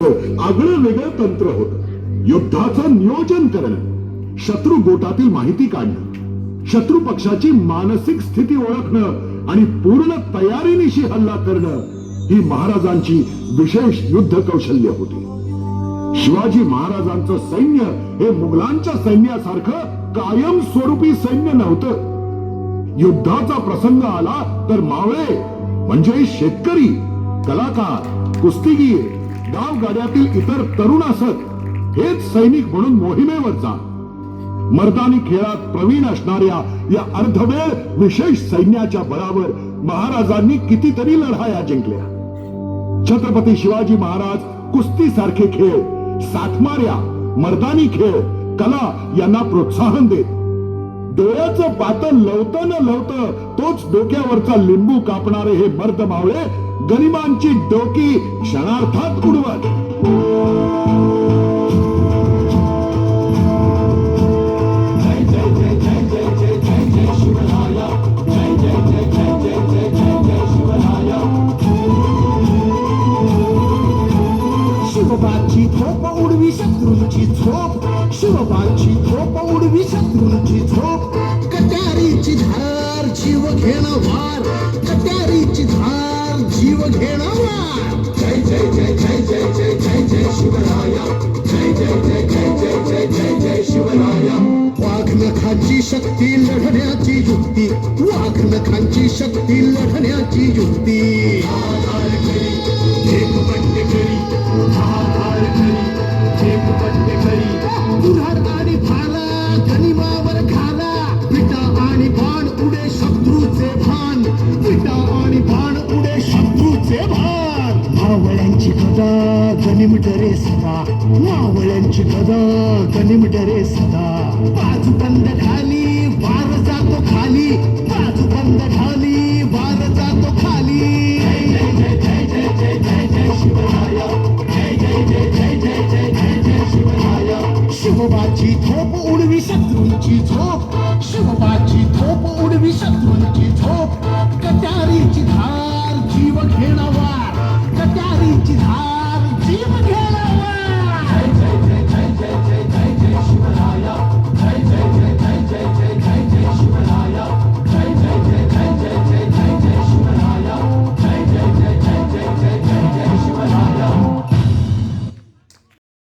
आगळं वेगळं तंत्र होत. युद्धाचं नियोजन करणं. शत्रू गोटातील माहिती काढणं. शत्रू पक्षाची मानसिक स्थिती ओळखणं आणि पूर्ण तयारीनिशी हल्ला करणं ही महाराजांची विशेष युद्ध कौशल्य होती. शिवाजी महाराजांचं सैन्य हे मुघलांच्या सैन्यासारखं कायम स्वरूपी सैन्य नव्हतं. युद्धाचा प्रसंग आला तर मावळे म्हणजे शेतकरी कलाकार कुस्तीगीर गावगाड्यातील इतर तरुण असत हेच सैनिक म्हणून मोहिमेवर जा मर्दानी खेळात प्रवीण असणाऱ्या या अर्धवेळ विशेष सैन्याच्या बळावर महाराजांनी कितीतरी लढाया जिंकल्या. छत्रपती शिवाजी महाराज कुस्ती सारखे खेळ सातमार्या मर्दानी खेळ कला यांना प्रोत्साहन देत. डोळ्याचं पातळ लवत न लवतं तोच डोक्यावरचा लिंबू कापणारे हे मर्द मावळे गरिबांची डोकी क्षणार्थात उडवत. झोप उडवी शत्रूंची झोप शिवबांची झोप उडवी शत्रूंची झोप कट्यारीची धार जीव घेणं वार कट्यारीची धार जीव घेणं वार जय जय जय जय जय जय जय जय शिवराया जय जय जय जय जय जय जय जय शिवराया वाघनखांची शक्ती लढण्याची युक्ती वाघनखांची शक्ती लढण्याची युक्ती कनिमटरे सदा मावळ्यांची कद कनिमटरे सदा. बाजू बंद ढाली वार जातो खाली. बाजू बंद खाली वार जातो खाली. शिवबाची झोप उडवी शत्रूंची झोप.